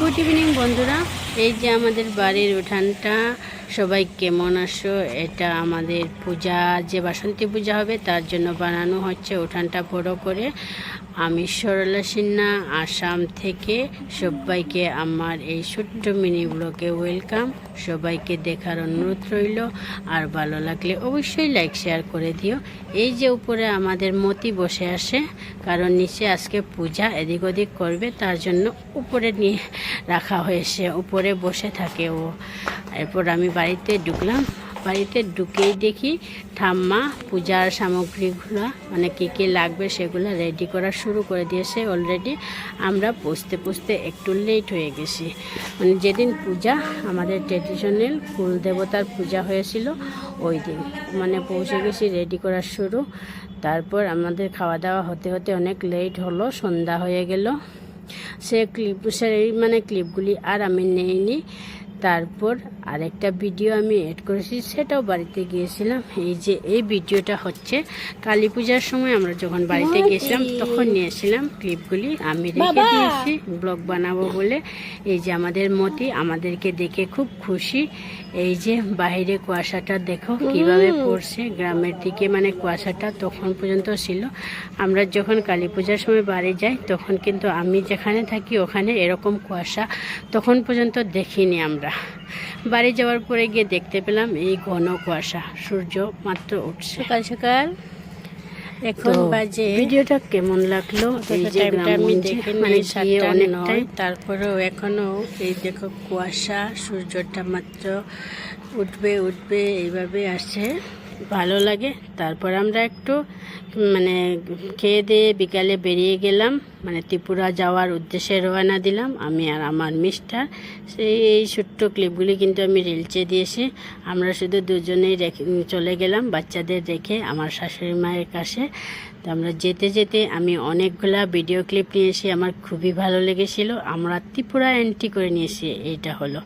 Good evening বন্ধুরা। এই যে আমাদের বাড়ির উঠানটা, সবাই কেমন আসো এটা আমাদের পূজা, যে বাসন্তী পূজা হবে তার জন্য বানানো হচ্ছে উঠানটা বড় করে। আমি সরলা সিনহা, আসাম থেকে সবাইকে আমার এই ছোট্ট মিনি ব্লগে ওয়েলকাম। সবাইকে দেখার অনুরোধ রইল। আর ভালো লাগলে অবশ্যই লাইক, শেয়ার করে দিও। এই যে উপরে আমাদের মতি বসে আসে কারণ নিচে আজকে পূজা এদিক ওদিক করবে, তার জন্য উপরে নিয়ে রাখা হয়েছে। উপরে বসে থাকে ও। এরপর আমি বাড়িতে ঢুকলাম। বাড়িতে ঢুকেই দেখি ঠাম্মা পূজার সামগ্রীগুলো মানে কী কী লাগবে সেগুলো রেডি করা শুরু করে দিয়েছে অলরেডি আমরা পুষতে পুষতে একটু লেট হয়ে গেছি। মানে যেদিন পূজা, আমাদের ট্রেডিশনাল কুল দেবতার পূজা হয়েছিল, ওই দিন। মানে পৌঁছে গেছি রেডি করা শুরু। তারপর আমাদের খাওয়া দাওয়া হতে হতে অনেক লেট হলো, সন্ধ্যা হয়ে গেল। সে ক্লিপ সেই মানে ক্লিপগুলি আর আমি নেইনি। তারপর আরেকটা ভিডিও আমি এড করেছি সেটাও বাড়িতে গিয়েছিলাম। এই যে এই ভিডিওটা হচ্ছে কালী পূজার সময় আমরা যখন বাড়িতে গিয়েছিলাম তখন নিয়েছিলাম ক্লিপগুলি। আমি রেখে দিয়েছি ব্লগ বানাবো বলে। এই যে আমাদের মতি আমাদেরকে দেখে খুব খুশি। এই যে বাইরে কুয়াশাটা দেখো কীভাবে পড়ছে। গ্রামের দিকে মানে কুয়াশাটা তখন পর্যন্ত ছিল। আমরা যখন কালী পূজার সময় বাড়ি যাই তখন কিন্তু আমি যেখানে থাকি ওখানে এরকম কুয়াশা তখন পর্যন্ত দেখিনি আমরা। বাড়ি যাওয়ার পরে গিয়ে দেখতে পেলাম এই ঘন কুয়াশা। সূর্য মাত্র উঠছে। সকাল সকাল। এখন বাজে। ভিডিওটা কেমন লাগল? এই যে আমি দেখে মানে গিয়ে অনেকটাই। তারপরেও এখনও এই দেখো কুয়াশা সূর্যটা মাত্র উঠবে উঠবে এইভাবে আসছে। ভালো লাগে। তারপর আমরা একটু মানে খেয়ে দিয়ে বিকালে বেরিয়ে গেলাম। মানে ত্রিপুরা যাওয়ার উদ্দেশ্যে রওনা দিলাম, আমি আর আমার মিস্টার। সেই, এই ছোট্ট ক্লিপগুলি কিন্তু আমি রিলচে দিয়েছি। আমরা শুধু দুজনেই রেখে, চলে গেলাম বাচ্চাদের রেখে আমার শাশুড়ি মায়ের কাছে। তো আমরা যেতে যেতে আমি অনেকগুলা ভিডিও ক্লিপ নিয়েছি আমার খুবই ভালো লেগেছিল। আমরা ত্রিপুরা এন্ট্রি করে নিয়েছি, এইটা হলো।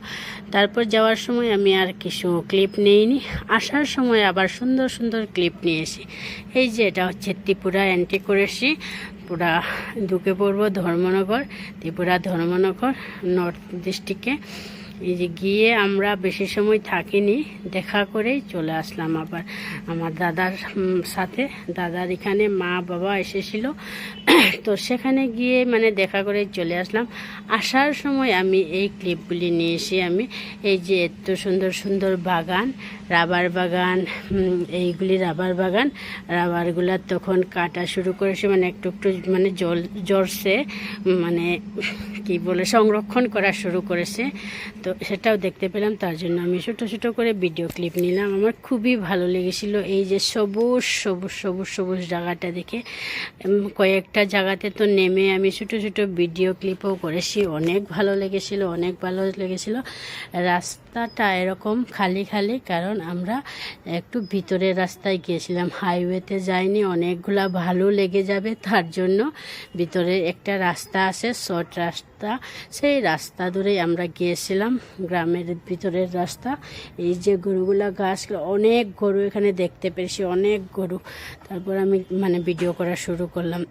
তারপর যাওয়ার সময় আমি আর কিছু ক্লিপ নেইনি। আসার সময় আবার সুন্দর সুন্দর ক্লিপ নিয়ে নিয়েছি এই যে এটা হচ্ছে ত্রিপুরা এন্ট্রি করেছি পুরা ঢুকে পড়ব ধর্মনগর, ত্রিপুরা ধর্মনগর নর্থ ডিস্ট্রিক্টে এই যে গিয়ে আমরা বেশি সময় থাকিনি, দেখা করেই চলে আসলাম আবার আমার দাদার সাথে। দাদার এখানে মা, বাবা এসেছিল। তো সেখানে গিয়ে মানে দেখা করে চলে আসলাম। আসার সময় আমি এই ক্লিপগুলি নিয়ে এসে আমি এই যে এত সুন্দর সুন্দর বাগান, রাবার বাগান এইগুলি রাবার বাগান, রাবারগুলা তখন কাটা শুরু করেছে মানে একটু একটু মানে জল জ্বরছে মানে কি বলে, সংরক্ষণ করা শুরু করেছে। তো সেটাও দেখতে পেলাম, তার জন্য আমি ছোটো ছোটো করে ভিডিও ক্লিপ নিলাম। আমার খুবই ভালো লেগেছিল এই যে সবুজ সবুজ সবুজ সবুজ জায়গাটা দেখে। কয়েকটা জায়গাতে তো নেমে আমি ছোটো ছোটো ভিডিও ক্লিপও করেছি। অনেক ভালো লেগেছিল, অনেক ভালো লেগেছিল। রাস্তাটা এরকম খালি খালি, কারণ আমরা একটু ভিতরের রাস্তায় গিয়েছিলাম। হাইওয়েতে যাইনি, অনেকগুলা ভালো লেগে যাবে, তার জন্য ভিতরে একটা রাস্তা আছে শর্ট রাস্তা। সেই রাস্তা ধরেই আমরা গিয়েছিলাম। গ্রামের ভিতরের রাস্তা। এই যে গরুগুলা গাছগুলো অনেক গরু এখানে দেখতে পেরেছি অনেক গরু। তারপর আমি মানে ভিডিও করা শুরু করলাম।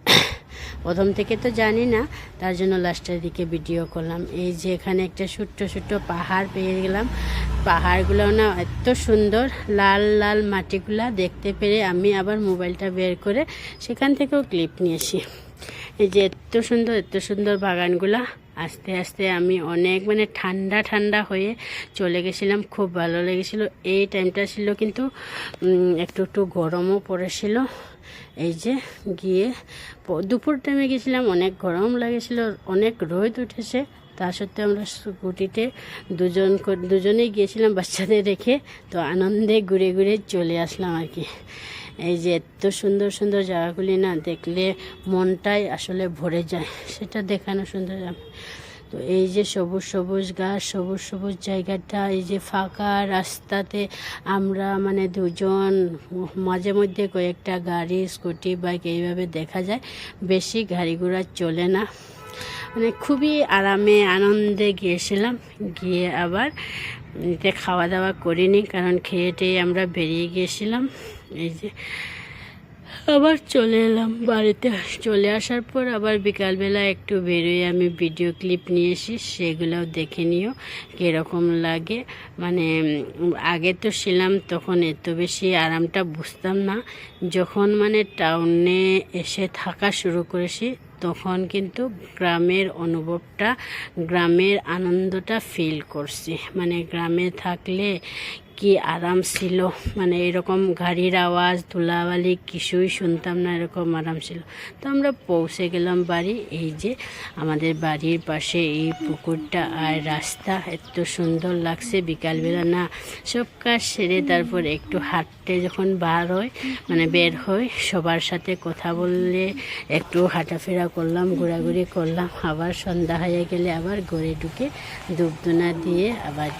প্রথম থেকে তো জানি না, তার জন্য লাস্টের দিকে ভিডিও করলাম। এই যে এখানে একটা ছোট্ট ছোট্ট পাহাড় পেয়ে গেলাম। পাহাড়গুলো না এত সুন্দর, লাল লাল মাটিগুলা দেখতে পেরে আমি আবার মোবাইলটা বের করে সেখান থেকেও ক্লিপ নিয়েছি। এই যে এত সুন্দর এত সুন্দর বাগানগুলা। আস্তে আস্তে আমি অনেক মানে ঠান্ডা ঠান্ডা হয়ে চলে গেছিলাম। খুব ভালো লেগেছিল। এই টাইমটা ছিল কিন্তু একটু একটু গরমও পড়েছিল। এই যে গিয়ে দুপুর টাইমে গেছিলাম, অনেক গরম লাগেছিল, অনেক রোদ উঠেছে। তা সত্ত্বেও আমরা স্কুটিতে দুজন দুজনেই গিয়েছিলাম বাচ্চাদের রেখে, তো আনন্দে ঘুরে ঘুরে চলে আসলাম আর কি। এই যে এত সুন্দর সুন্দর জায়গাগুলি না দেখলে মনটাই আসলে ভরে যায়, সেটা দেখানো সুন্দর তো এই যে সবুজ সবুজ গাছ, সবুজ সবুজ জায়গাটা, এই যে ফাঁকা রাস্তাতে আমরা মানে দুজন, মাঝে মধ্যে কয়েকটা গাড়ি, স্কুটি, বাইক এইভাবে দেখা যায়, বেশি গাড়ি ঘোড়া চলে না। মানে খুবই আরামে, আনন্দে গিয়েছিলাম। গিয়ে আবার এতে খাওয়া দাওয়া করিনি, কারণ খেয়ে টেয়ে আমরা বেরিয়ে গিয়েছিলাম। এই যে আবার চলে এলাম বাড়িতে। চলে আসার পর আবার বিকালবেলা একটু বেরোয় আমি ভিডিও ক্লিপ নিয়ে এসি সেগুলোও দেখে নিও, কীরকম লাগে। মানে আগে তো ছিলাম, তখন এত বেশি আরামটা বুঝতাম না। যখন মানে টাউনে এসে থাকা শুরু করেছি তখন কিন্তু গ্রামের অনুভবটা গ্রামের আনন্দটা ফিল করছি। মানে গ্রামে থাকলে কি আরাম ছিল? মানে এরকম গাড়ির আওয়াজ, ধুলাবালি কিছুই শুনতাম না, এরকম আরাম ছিল। তো আমরা পৌঁছে গেলাম বাড়ি। এই যে আমাদের বাড়ির পাশে এই পুকুরটা আর রাস্তা এত সুন্দর লাগছে বিকালবেলা। না, সব কাজ সেরে তারপর একটু হাঁটতে যখন বার হয় মানে বের হই, সবার সাথে কথা বললে একটু হাঁটাফেরা করলাম, ঘোরাঘুরি করলাম। আবার সন্ধ্যা হয়ে গেলে আবার ঘরে ঢুকে ধূপধুনা দিয়ে আবার